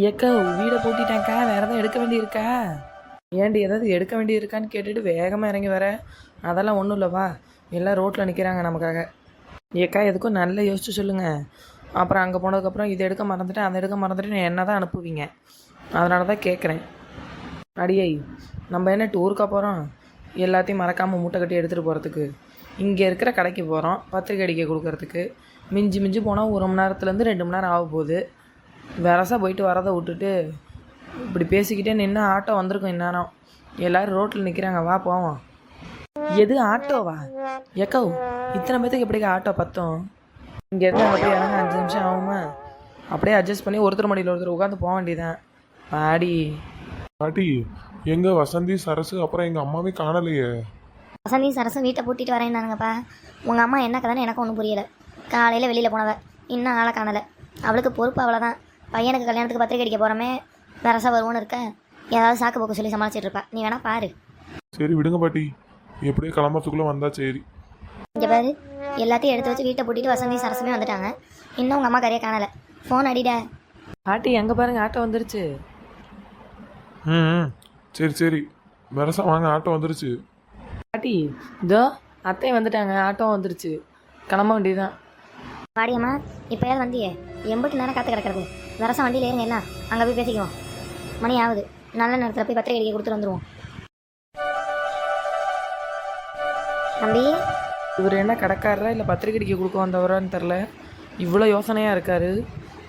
ஏக்கா வீடை பூட்டிட்டேங்க்கா வேற எதாவது எடுக்க வேண்டியிருக்கா? ஏண்டி ஏதாவது எடுக்க வேண்டியிருக்கான்னு கேட்டுட்டு வேகமாக இறங்கி வர? அதெல்லாம் ஒன்றும் இல்லைவா எல்லாம் ரோட்டில் நிற்கிறாங்க நமக்காக. ஏக்கா எதுக்கும் நல்லா யோசிச்சு சொல்லுங்கள் அப்புறம் அங்கே போனதுக்கப்புறம் இதை எடுக்க மறந்துட்டேன் அதை எடுக்க மறந்துட்டு என்ன தான் அனுப்புவீங்க. அதனால தான் கேட்குறேன் அடியை நம்ம என்ன டூருக்கா போகிறோம் எல்லாத்தையும் மறக்காமல் மூட்டை கட்டி எடுத்துகிட்டு போகிறதுக்கு இங்கே இருக்கிற கடைக்கு போகிறோம் பத்திரிக்கை அடிக்க கொடுக்கறதுக்கு. மிஞ்சி மிஞ்சி போனால் ஒரு மணி நேரத்துலேருந்து ரெண்டு மணி நேரம் ஆக போகுது. வெரசா போயிட்டு வரதை விட்டுட்டு இப்படி பேசிக்கிட்டே நின்று ஆட்டோ வந்திருக்கும் இந்நேரம். எல்லோரும் ரோட்டில் நிற்கிறாங்க வா போவோம். எது ஆட்டோவா? எக்கோ இத்தனை பேத்துக்கு எப்படிக்கா ஆட்டோ பத்தும்? இங்கேருந்து அங்கே போய் இறங்க அஞ்சு நிமிஷம் ஆகுமா? அப்படியே அட்ஜஸ்ட் பண்ணி ஒருத்தர் மடியில் ஒருத்தர் உட்காந்து போக வேண்டியதான் பாடி பாட்டி எங்க வசந்தி சரசு அப்புறம் எங்க அம்மாவே காணலையே. வசந்தி சரசும் வீட்டை பூட்டிட்டு வரேன்னானுங்கப்பா உங்கள் அம்மா என்ன கதைன்னு எனக்கு ஒன்றும் புரியல. காலையில் வெளியில் போனவ. இன்னும் ஆளை காணலை. அவளுக்கு பொறுப்பு அவ்வளோதான் பையனுக்கு கல்யாணத்துக்கு பத்திரிக்கை அடிக்க போகிறோமே வரசா வருவோன்னு இருக்க ஏதாவது சாக்கு போக்கு சொல்லி சமாளிச்சிட்டு இருப்பா. நீ வேணா பாரு. சரி விடுங்க பாட்டி. எப்படியே கிளம்புறதுக்குள்ள வந்தா சரி. இங்கே பாரு எல்லாத்தையும் எடுத்து வச்சு வீட்டை பூட்டிட்டு வசந்தி சரசுமே வந்துட்டாங்க. இன்னும் உங்கள் அம்மா கரையை காணலை. ஃபோன் அடிடா. பாட்டி எங்கே பாருங்க ஆட்டோ வந்துருச்சு. ம். சரி சரி. வெரசா வாங்க ஆட்டோ வந்துருச்சு. பாட்டி இதோ அத்தையும் வந்துட்டாங்க ஆட்டோ வந்துருச்சு. கிளம்ப வேண்டியதுதான். வாடியம்மா இப்போயாவது வந்தியே. எண்பட்டு நேரம் காத்து கிடக்கிறது வரசா வண்டியில் ஏறுங்க எல்லாம் அங்கே போய் பேசிக்குவோம். மணி ஆகுது. நல்ல நேரத்தில் போய் பத்திரிக்கை அடிக்க கொடுத்துட்டு வந்துடுவோம் தம்பி? இவர் என்ன கடைக்காரரா இல்லை பத்திரிக்கை அடிக்க கொடுக்க வந்தவரான்னு தெரில இவ்வளோ யோசனையாக இருக்காரு.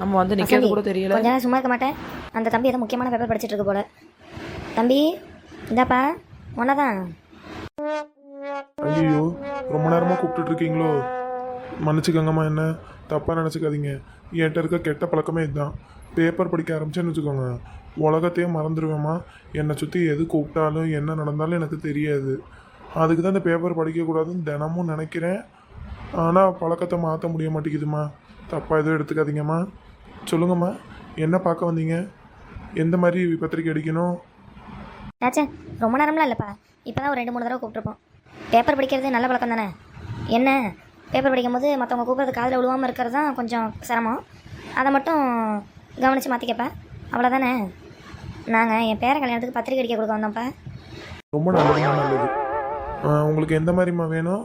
நம்ம வந்து நிற்கிறது கூட தெரியல. கொஞ்ச நேரம் சும்மா இருக்க மாட்டேன். அந்த தம்பி ஏதோ முக்கியமான பேப்பர் படிச்சிட்டு இருக்கு போல. தம்பி இந்தாப்பா ஒன்னதான் ஐயோ ரொம்ப நேரமா கூப்பிட்டுட்டு இருக்கீங்களோ? மன்னிச்சுக்கோங்கம்மா என்ன? தப்பாக நினச்சிக்காதீங்க. என்கிட்ட இருக்க கெட்ட பழக்கமே இதுதான் பேப்பர் படிக்க ஆரம்பிச்சேன்னு வச்சுக்கோங்க. உலகத்தையே மறந்துடுவேம்மா. என்னை சுற்றி எது கூப்பிட்டாலும் என்ன நடந்தாலும் எனக்கு தெரியாது. அதுக்கு தான் இந்த பேப்பர் படிக்கக்கூடாதுன்னு தினமும் நினைக்கிறேன். ஆனால் பழக்கத்தை மாற்ற முடிய மாட்டேங்குதுமா தப்பாக எதுவும் எடுத்துக்காதீங்கம்மா. சொல்லுங்கம்மா. என்ன பார்க்க வந்தீங்க? எந்த மாதிரி பத்திரிக்கை அடிக்கணும்? ஆச்சே ரொம்ப நேரம்லாம் இல்லைப்பா. இப்போ தான் ஒரு ரெண்டு மூணு தடவை கூப்பிட்ருப்போம் பேப்பர் படிக்கிறது நல்ல பழக்கம் தானே என்ன? பேப்பர் படிக்கும்போது மற்றவங்க கூப்பிட்றது காதில் விழுவாமல் இருக்கிறது தான் கொஞ்சம் சிரமம். அதை மட்டும் கவனித்து மாற்றிக்கப்பா அவ்வளோதானே நாங்கள் என் பேர கல்யாணத்துக்கு பத்திரிக்கை அடிக்க கொடுக்க வந்தோம்ப்பா. ரொம்ப நல்லது உங்களுக்கு எந்த மாதிரிம்மா வேணும்?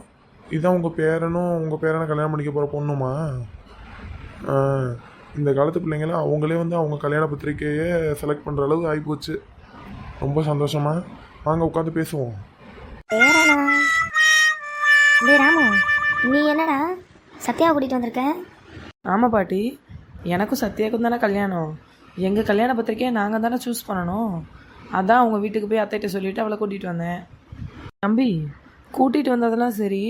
இதான் உங்கள் பேரனும் உங்கள் பேரனை கல்யாணம் பண்ணிக்க போகிற பொண்ணுமா? இந்த காலத்து பிள்ளைங்களாம் அவங்களே வந்து அவங்க கல்யாண பத்திரிக்கையை செலக்ட் பண்ணுற அளவுக்கு ஆகிப்போச்சு ரொம்ப சந்தோஷமா. வாங்க உட்காந்து பேசுவோம். பேரனா? டேய் ராமு. நீ என்னடா சத்யா கூட்டிகிட்டு வந்திருக்க? ஆமாம் பாட்டி. எனக்கும் சத்யாவுக்கும் தானே கல்யாணம். எங்கள் கல்யாண பத்திரிக்கையை நாங்கள் தானே சூஸ் பண்ணணும். அதான் அவங்க வீட்டுக்கு போய் அத்தைகிட்ட சொல்லிவிட்டு அவளை கூட்டிகிட்டு வந்தேன். தம்பி கூட்டிகிட்டு வந்ததெல்லாம் சரி.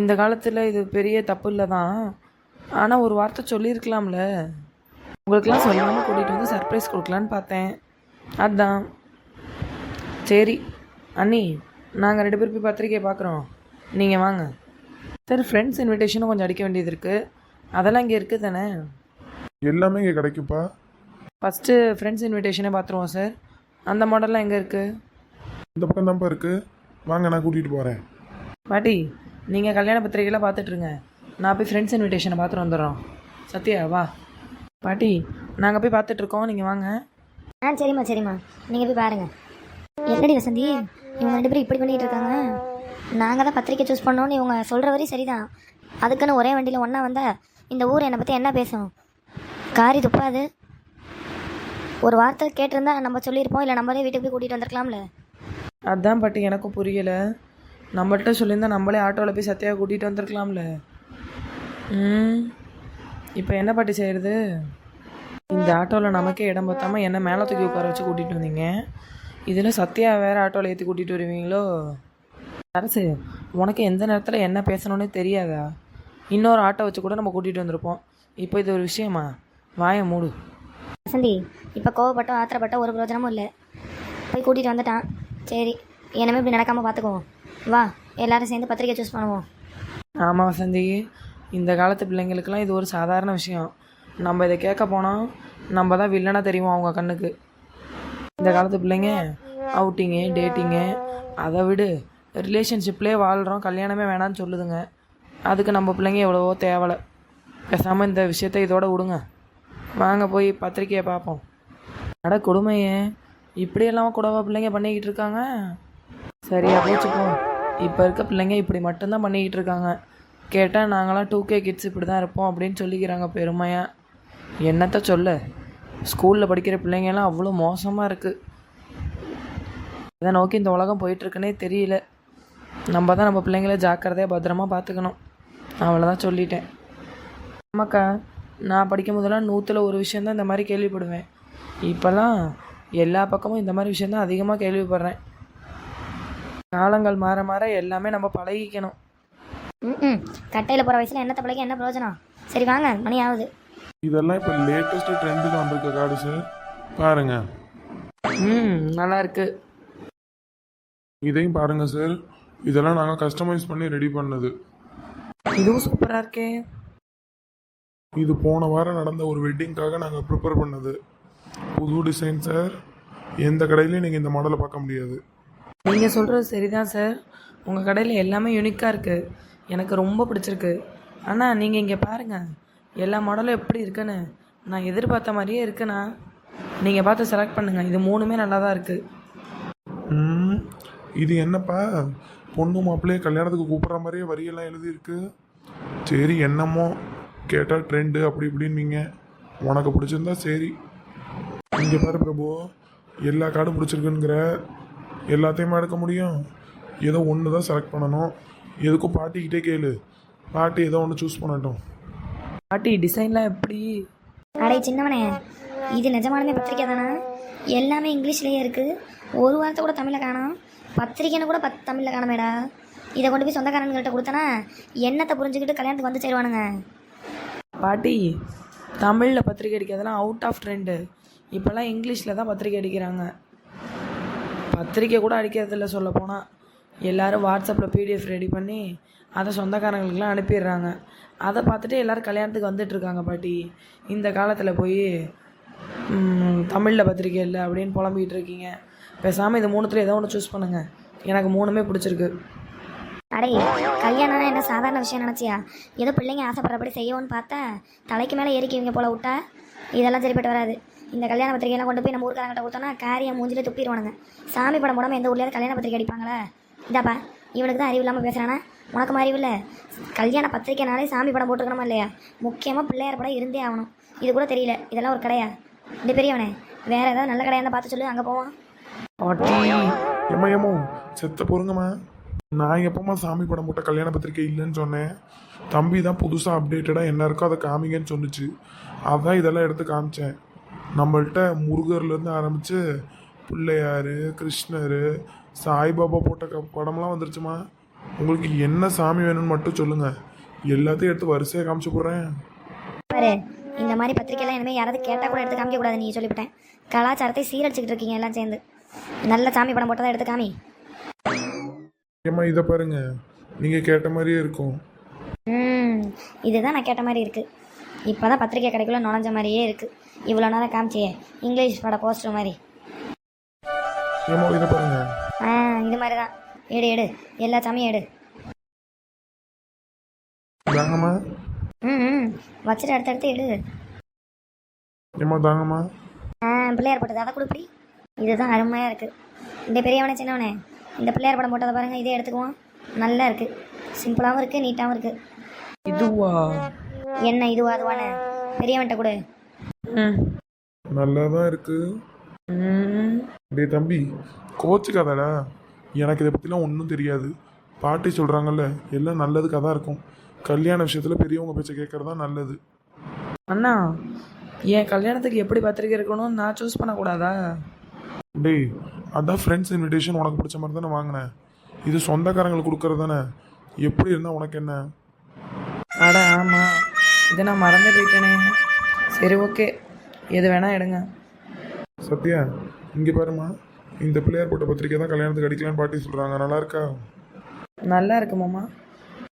இந்த காலத்தில் இது பெரிய தப்பு இல்லை தான் ஆனால் ஒரு வார்த்தை சொல்லியிருக்கலாம்ல. உங்களுக்கெல்லாம் சொல்லாமல் கூட்டிகிட்டு வந்து சர்ப்ரைஸ் கொடுக்கலான்னு பார்த்தேன். அதான். சரி அண்ணி நாங்கள் ரெண்டு பேரும் போய் பத்திரிக்கையை பார்க்குறோம். நீங்கள் வாங்க. சரி ஃப்ரெண்ட்ஸ் இன்விடேஷனும் கொஞ்சம் அடிக்க வேண்டியது இருக்குது அதெல்லாம் இங்கே இருக்குது தானே? எல்லாமே இங்கே கிடைக்குப்பா ஃபஸ்ட்டு ஃப்ரெண்ட்ஸ் இன்விடேஷனே பார்த்துருவோம் சார் அந்த மாடல்லாம் எங்கே இருக்குது இந்த பக்கம் தான்ப்பா இருக்குது வாங்க நான் கூட்டிகிட்டு போகிறேன் பாட்டி நீங்கள் கல்யாண பத்திரிக்கைலாம் பார்த்துட்ருங்க. நான் போய் ஃப்ரெண்ட்ஸ் இன்விடேஷனை பார்த்துட்டு வந்துடுறோம். சத்யா வா. பாட்டி நாங்கள் போய் பார்த்துட்ருக்கோம். நீங்கள் வாங்க. ஆ சரிம்மா சரிம்மா. நீங்கள் போய் பாருங்கள் என்னடி வசந்தி? இவங்க ரெண்டு பேரும் இப்படி பண்ணிகிட்டு இருக்காங்க. நாங்கள் தான் பத்திரிக்கை சூஸ் பண்ணோன்னு இவங்க சொல்கிற வரையும் சரிதான். அதுக்குன்னு ஒரே வண்டியில் ஒன்றா வந்தால் இந்த ஊர் என்னை பற்றி என்ன பேசும்? காரி துப்பாது. ஒரு வார்த்தை கேட்டிருந்தா நம்ம சொல்லியிருப்போம் இல்லை நம்மளே வீட்டுக்கு போய் கூட்டிகிட்டு வந்திருக்கலாம்ல? அதான் பட்டு எனக்கும் புரியலை. நம்மள்கிட்ட சொல்லியிருந்தா நம்மளே ஆட்டோவில் போய் சத்தியாக கூட்டிகிட்டு வந்திருக்கலாம்ல. ம். இப்போ என்ன பாட்டி செய்கிறது இந்த ஆட்டோவில் நமக்கே இடம் பார்த்தாமல் என்ன மேலே தூக்கி உட்கார வச்சு கூட்டிகிட்டு வந்தீங்க. இதில் சத்யா வேறு ஆட்டோவில் ஏற்றி கூட்டிகிட்டு வருவீங்களோ? அரசு உனக்கு எந்த நேரத்தில் என்ன பேசணும்னே தெரியாதா? இன்னொரு ஆட்டோ வச்சு கூட நம்ம கூட்டிகிட்டு வந்திருப்போம். இப்போ இது ஒரு விஷயமா? வாயை மூடு. வசந்தி இப்போ கோவப்பட்டோ ஆத்திரப்பட்டோ ஒரு பிரயோஜனமும் இல்லை. போய் கூட்டிகிட்டு வந்துட்டான். சரி இனிமே இப்படி நடக்காமல் பார்த்துக்குவோம் வா எல்லாரும் சேர்ந்து பத்திரிக்கை சூஸ் பண்ணுவோம். ஆமாம் வசந்தி இந்த காலத்து பிள்ளைங்களுக்கெல்லாம் இது ஒரு சாதாரண விஷயம். நம்ம இதை கேட்க போனால் நம்ம தான் வில்லனாக தெரியும் அவங்க கண்ணுக்கு. இந்த காலத்து பிள்ளைங்க அவுட்டிங்கு டேட்டிங்கு அதை விடு. ரிலேஷன்ஷிப்லேயே வாழ்கிறோம் கல்யாணமே வேணான்னு சொல்லுதுங்க. அதுக்கு நம்ம பிள்ளைங்க எவ்வளவோ தேவலை. பேசாமல் இந்த விஷயத்த இதோட விடுங்க. வாங்க போய் பத்திரிக்கையை பார்ப்போம். அட கொடுமையே. இப்படியெல்லாம் கூடவா பிள்ளைங்க பண்ணிக்கிட்டு இருக்காங்க? சரியா போச்சு இப்போ இருக்க பிள்ளைங்க இப்படி மட்டும்தான் பண்ணிக்கிட்டு இருக்காங்க. கேட்டால் நாங்களாம் டூ கே கிட்ஸ் இப்படி தான் இருப்போம் அப்படின்னு சொல்லிக்கிறாங்க பெருமையாக என்னத்த சொல்ல? ஸ்கூலில் படிக்கிற பிள்ளைங்கெல்லாம் அவ்வளோ மோசமாக இருக்குது இதை நோக்கி இந்த உலகம் போயிட்டுருக்குன்னே தெரியல. நம்ம தான் நம்ம பிள்ளைங்கள ஜாக்கிரதையாக பத்திரமா பார்த்துக்கணும் அவ்வளோதான் சொல்லிட்டேன். ஆமாக்கா நான் படிக்கும் போதெல்லாம் நூற்றில் ஒரு விஷயந்தான் இந்த மாதிரி கேள்விப்படுவேன். இப்போல்லாம் எல்லா பக்கமும் இந்த மாதிரி விஷயந்தான் அதிகமாக கேள்விப்படுறேன். காலங்கள் மாற மாற எல்லாமே நம்ம பழகிக்கணும். ம் கட்டையில் போகிற வயசில் என்னத்த பிள்ளைக்கு என்ன பிரயோஜனம்? சரி வாங்க மணி ஆகுது. இதெல்லாம் இப்போ லேட்டஸ்ட் ட்ரெண்டில் வந்திருக்க கார்டு சார் பாருங்க. ம் நல்லா இருக்கு. இதையும் பாருங்க சார் இதெல்லாம் நாங்கள் கஸ்டமைஸ் பண்ணி ரெடி பண்ணது. இதுவும் சூப்பராக இருக்கே. இது போன வாரம் நடந்த ஒரு வெட்டிங்க்காக நாங்கள் ப்ரிப்பேர் பண்ணது. புது டிசைன் சார் எந்த கடையிலையும் நீங்கள் இந்த மாடலை பார்க்க முடியாது. நீங்கள் சொல்கிறது சரிதான் சார் உங்கள் கடையில் எல்லாமே யூனிக்காக இருக்குது எனக்கு ரொம்ப பிடிச்சிருக்கு. ஆனால் நீங்கள் இங்கே பாருங்கள் எல்லா மாடலும் எப்படி இருக்குன்னு. நான் எதிர்பார்த்த மாதிரியே இருக்குண்ணா. நீங்கள் பார்த்து செலக்ட் பண்ணுங்கள் இது மூணுமே நல்லா தான் இருக்குது இது என்னப்பா? பொண்ணு மாப்பிள்ளையே கல்யாணத்துக்கு கூப்பிட்ற மாதிரியே வரியெல்லாம் எழுதியிருக்கு. சரி என்னமோ கேட்டால் ட்ரெண்டு அப்படி இப்படின்னீங்க. உனக்கு பிடிச்சிருந்தா சரி. இங்கே பாரு பிரபு எல்லா கார்டும் பிடிச்சிருக்குங்கிற. எல்லாத்தையுமே எடுக்க முடியும்? ஏதோ ஒன்று தான் செலக்ட் பண்ணணும். எதுக்கும் பாட்டிக்கிட்டே கேளு. பாட்டி ஏதோ ஒன்று சூஸ் பண்ணட்டும். பாட்டி டிசைன்லாம் எப்படி? அடே சின்னவனே இது நிஜமாலுமே பத்திரிக்கை தானே? எல்லாமே இங்கிலீஷ்லேயே இருக்குது ஒரு வார்த்தை கூட தமிழில் காணோம். பத்திரிக்கைன்னு கூட பத் தமிழில் காணமேடா. இதை கொண்டு போய் சொந்தக்காரன்கிட்ட கொடுத்தனா என்னத்தை புரிஞ்சுக்கிட்டு கல்யாணத்துக்கு வந்து சேருவானுங்க? பாட்டி தமிழில் பத்திரிக்கை அடிக்கிறதெல்லாம் அவுட் ஆஃப் ட்ரெண்டு இப்போல்லாம் இங்கிலீஷில் தான் பத்திரிக்கை அடிக்கிறாங்க. பத்திரிக்கை கூட அடிக்கிறதில்ல சொல்ல போனால் எல்லோரும் வாட்ஸ்அப்பில் பிடிஎஃப் ரெடி பண்ணி அதை சொந்தக்காரங்களுக்குலாம் அனுப்பிடுறாங்க. அதை பார்த்துட்டு எல்லோரும் கல்யாணத்துக்கு வந்துட்டுருக்காங்க பாட்டி. இந்த காலத்தில் போய் தமிழில் பத்திரிக்கை இல்லை அப்படின்னு புலம்பிகிட்டு இருக்கீங்க. பேசாமல் இது மூணுத்தில் ஏதோ ஒன்று சூஸ் பண்ணுங்கள் எனக்கு மூணுமே பிடிச்சிருக்கு. அடே கல்யாணம்னா என்ன சாதாரண விஷயம் நினச்சியா? ஏதோ பிள்ளைங்க ஆசைப்படுறபடி செய்யணும்னு பார்த்தா தலைக்கு மேலே ஏறிக்குவீங்க போல விட்டா இதெல்லாம் சரிப்பட்டு வராது. இந்த கல்யாண பத்திரிக்கையெல்லாம் கொண்டு போய் நம்ம ஊருக்காரங்கிட்ட கொடுத்தோன்னா காரியம் மூஞ்சில் துப்பிடுவானுங்க. சாமி படம் போடாமல் எந்த ஊர்லேயாவது கல்யாண பத்திரிக்கை அடிப்பாங்களா? இதாப்பா இவனுக்கு தான் அறிவு இல்லாமல் பேசுகிறானா உனக்கு மாதிரி இல்லை. கல்யாண பத்திரிக்கைனாலே சாமி படம் போட்டுக்கணுமா இல்லையா? முக்கியமாக பிள்ளையார் படம் இருந்தே ஆகணும். இது கூட தெரியல. இதெல்லாம் ஒரு கடையா? இந்த பெரியவனே வேறு ஏதாவது நல்ல கடையாக இருந்தால் பார்த்து சொல்லு அங்கே போவான் ஏம்மா ஏமோ செத்த பொறுங்கம்மா. நான் எப்பமா சாமி படம் போட்ட கல்யாண பத்திரிக்கை இல்லைன்னு சொன்னேன்? தம்பி தான் புதுசாக அப்டேட்டடாக என்ன இருக்கோ அதை காமிங்கன்னு சொன்னுச்சு அதான் இதெல்லாம் எடுத்து காமிச்சேன். நம்மள்ட்ட முருகர்லேருந்து ஆரம்பித்து பிள்ளையார் கிருஷ்ணர் சாய்பாபா போட்ட க படம்லாம் வந்துருச்சுமா உங்களுக்கு என்ன சாமி வேணும்னு மட்டும் சொல்லுங்கள் எல்லாத்தையும் எடுத்து வரிசையாக காமிச்சு போடுறேன். பாரு இந்த மாதிரி பத்திரிக்கைலாம் இனிமேல் யாராவது கேட்டால் கூட எடுத்து காமிக்க கூடாது நீ சொல்லிவிட்டேன். கலாச்சாரத்தை சீரழிச்சிக்கிட்டு இருக்கீங்க எல்லாம் சேர்ந்து. நல்ல சாமி படம் போட்டதை எடுத்து காமி. ஏம்மா இதை பாருங்க. நீங்கள் கேட்ட மாதிரியே இருக்கும். ம் இதுதான் நான் கேட்ட மாதிரி இருக்குது இப்போ தான் பத்திரிக்கை கடைக்குள்ளே நுழைஞ்ச மாதிரியே இருக்குது இவ்வளோ நேரம் காமிச்சியே. இங்கிலீஷ் பட போஸ்டர் மாதிரி. ஏம்மா இதை பாருங்க. ஆ இது மாதிரி தான் எடு எடு. எல்லா சாமியும் எடு. தாங்கம்மா ம் ம். வச்சுட்டு அடுத்தடுத்து எடு. ஏம்மா தாங்கம்மா ஆ பிள்ளையார் போட்டது. அதை கொடுப்பி இதுதான் அருமையாக இருக்குது இந்த பெரியவனே சின்னவனே இந்த பிள்ளையார் படம் போட்டதை பாருங்கள் இதே எடுத்துக்குவோம். நல்லா இருக்குது சிம்பிளாகவும் இருக்குது நீட்டாகவும் இருக்குது இதுவா? என்ன இதுவா அதுவானே? பெரியவன்ட்ட கொடு. ம். நல்லா தான் இருக்குது ம். டேய் தம்பி கோச்சுக்காதடா. எனக்கு இதை பற்றிலாம் ஒன்றும் தெரியாது. பாட்டி சொல்கிறாங்கல்ல எல்லாம் நல்லதுக்காக தான் இருக்கும். கல்யாண விஷயத்தில் பெரியவங்க பேச்சை கேட்குறது தான் நல்லது. அண்ணா என் கல்யாணத்துக்கு எப்படி பத்திரிக்கை இருக்கணும்னு நான் சூஸ் பண்ணக்கூடாதா? டேய் அதான் ஃப்ரெண்ட்ஸ் இன்விடேஷன் உனக்கு பிடிச்ச மாதிரி தானே வாங்கினேன். இது சொந்தக்காரங்களுக்கு கொடுக்கறது தானே? எப்படி இருந்தால் உனக்கு என்ன? அட ஆமாம் இதை நான் மறந்தே போயிட்டேனே. சரி ஓகே. எது வேணால் எடுங்க. சத்யா இங்கே பாருமா இந்த பிள்ளையார் போட்ட பத்திரிக்கை தான் கல்யாணத்துக்கு அடிக்கலான்னு பாட்டி சொல்கிறாங்க நல்லா இருக்கா? நல்லா இருக்கு மாமா.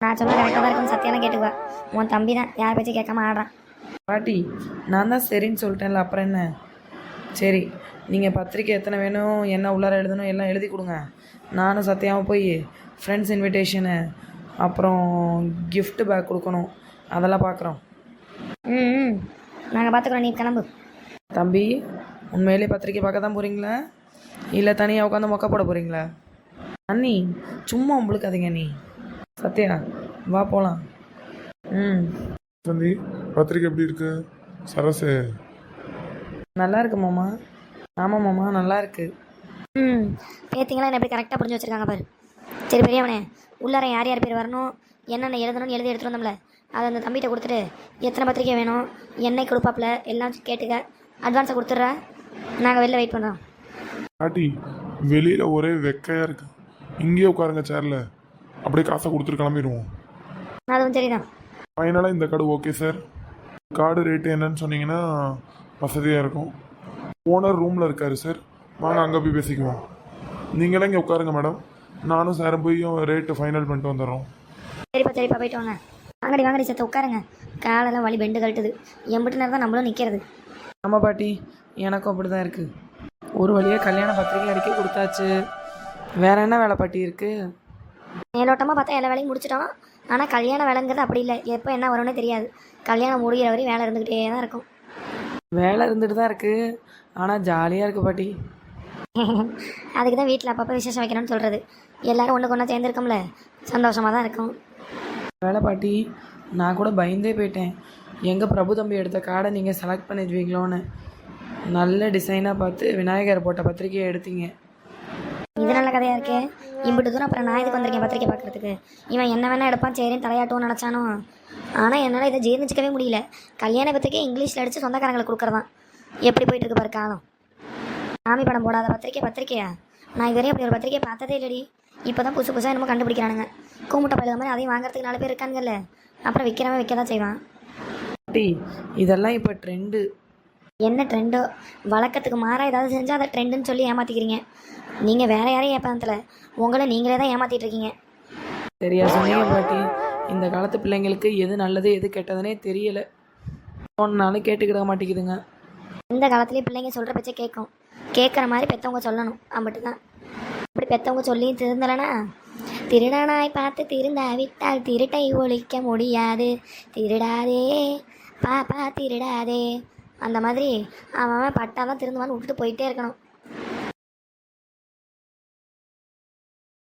நான் சொன்ன கரெக்டாக தான் இருக்குன்னு சத்தியான கேட்டுக்குவா. உன் தம்பி தான். யார் பேச்சும் கேட்காம ஆடுறான். பாட்டி நான் தான் சரின்னு சொல்லிட்டேன்ல. அப்புறம் என்ன? சரி நீங்கள் பத்திரிக்கை எத்தனை வேணும் என்ன உள்ளார எழுதணும் எல்லாம் எழுதி கொடுங்க. நானும் சத்தியாவும் போய் ஃப்ரெண்ட்ஸ் இன்விடேஷனு அப்புறம் gift பேக் கொடுக்கணும். அதெல்லாம் பார்க்குறோம் ம் ம். நாங்கள் பார்த்துக்குறோம் நீ கிளம்பு. தம்பி உண்மையிலே பத்திரிக்கை பார்க்க தான் போகிறீங்களா இல்லை தனியாக உட்காந்து மொக்க போட போகிறீங்களா அண்ணி சும்மா உங்களுக்காதீங்க நீ சத்யா வா போகலாம் ம். வசந்தி பத்திரிக்கை எப்படி இருக்கு? சரசு. நல்லா இருக்கு மாமா. ஆமாம் மாமா நல்லா இருக்கு. ம் பேத்திங்களாம் என்ன எப்படி கரெக்டாக புரிஞ்சு வச்சிருக்காங்க பாரு. சரி பெரியவனே உள்ளார யார் யார் பேர் வரணும் என்னென்ன எழுதணும்னு எழுதி எடுத்துட்டு வந்தோம்ல அதை அந்த தம்பிகிட்ட கொடுத்துட்டு எத்தனை பத்திரிக்கை வேணும் என்னைக்கு கொடுப்பாப்புல எல்லாம் கேட்டுக்க அட்வான்ஸை கொடுத்துட்ற நாங்கள் வெளில வெயிட் பண்ணுறோம் பாட்டி வெளியில் ஒரே வெக்கையாக இருக்கு. இங்கேயே உட்காருங்க சேரில் அப்படியே காசை கொடுத்துட்டு கிளம்பிடுவோம். அதுவும் சரிதான். ஃபைனலாக இந்த card okay sir card rate என்னன்னு சொன்னீங்கன்னா வசதியாக இருக்கும். ஓனர் ரூமில் இருக்காரு சார் வாங்க அங்கே போய் பேசிக்குவோம். நீங்களே இங்கே உட்காருங்க மேடம் நானும் சாரும் போய் ரேட்டு ஃபைனல் பண்ணிட்டு வந்துடுறோம். சரிப்பா சரிப்பா போயிட்டு வாங்க. வாங்கடி வாங்கடி சத்த உட்காருங்க. காலெல்லாம் வலி பெண்டு கழட்டுது. எம்பிட்டு நேரம் தான் நம்மளும் நிற்கிறது ஆமாம் பாட்டி. எனக்கும் அப்படி தான் இருக்குது ஒரு வழியாக கல்யாண பத்திரிக்கை அடிக்க கொடுத்தாச்சு. வேற என்ன வேலை பாட்டி இருக்குது மேலோட்டமாக பார்த்தா எல்லா வேலையும் முடிச்சிட்டோம். ஆனால் கல்யாண வேலைங்கிறது அப்படி இல்லை. எப்போ என்ன வரும்னே தெரியாது. கல்யாணம் முடிகிற வரையும் வேலை இருந்துக்கிட்டே தான் இருக்கும். வேலை இருந்துட்டு தான் இருக்குது ஆனால் ஜாலியாக இருக்குது பாட்டி. அதுக்கு தான் வீட்டில் அப்பப்போ விசேஷம் வைக்கணும்னு சொல்கிறது எல்லாரும் ஒன்றுக்கு ஒன்றா சேர்ந்துருக்கோம்ல. சந்தோஷமாக தான் இருக்கும். வேலை பாட்டி நான் கூட பயந்தே போயிட்டேன். எங்கள் பிரபு தம்பி எடுத்த கார்டை நீங்கள் செலக்ட் பண்ணிடுவீங்களோன்னு. நல்ல டிசைனாக பார்த்து விநாயகர் போட்ட பத்திரிக்கையை எடுத்தீங்க. இது நல்ல கதையாக இருக்கே. இம்பிட்டு தூரம் அப்புறம் நான் இதுக்கு வந்திருக்கேன் பத்திரிக்கை பார்க்குறதுக்கு? இவன் என்ன வேணால் எடுப்பான் சரின்னு தலையாட்டும்னு நினச்சானோ? ஆனால் என்னால் இதை ஜீர்ணிச்சிக்கவே முடியல. கல்யாண பத்திரிக்கை இங்கிலீஷில் அடித்து சொந்தக்காரங்களுக்கு கொடுக்குறதான். எப்படி போயிட்டு இருக்கு பாரு காலம். சாமி படம் போடாத பத்திரிக்கை பத்திரிக்கையா? நான் இதுவரையும் அப்படி ஒரு பத்திரிக்கை பார்த்ததே இல்லடி. இப்போ தான் புதுசு புதுசாக என்னமோ கண்டுபிடிக்கிறானுங்க. கூமுட்டை பழுத மாதிரி அதையும் வாங்குறதுக்கு நாலு பேர் இருக்காங்கல்ல அப்புறம் விற்கிறவன் விற்க தான் செய்வான். பாட்டி இதெல்லாம் இப்போ ட்ரெண்டு என்ன ட்ரெண்டோ வழக்கத்துக்கு மாறாக ஏதாவது செஞ்சால் அதை ட்ரெண்டுன்னு சொல்லி ஏமாற்றிக்கிறீங்க நீங்கள் வேற யாரையும் ஏமாத்தல. உங்களை நீங்களே தான் ஏமாத்திட்டு இருக்கீங்க. சரியா சொன்னீங்க பாட்டி. இந்த காலத்து பிள்ளைங்களுக்கு எது நல்லது எது கெட்டதுனே தெரியல. ஒன்னாலும் கேட்டுக்கிட மாட்டேங்குதுங்க. இந்த காலத்துலேயும் பிள்ளைங்க சொல்கிற பச்சை கேட்கும் கேட்குற மாதிரி பெற்றவங்க சொல்லணும். அம்பிட்டு தான் அப்படி பெற்றவங்க சொல்லி திருந்தலைனா? திருடனாய் பார்த்து திருந்த விட்டால் திருட்டை ஒழிக்க முடியாது. திருடாதே பாப்பா திருடாதே. அந்த மாதிரி அவன் அவன் பட்டாதான் திருந்துவான்னு விட்டுட்டு போயிட்டே இருக்கணும்.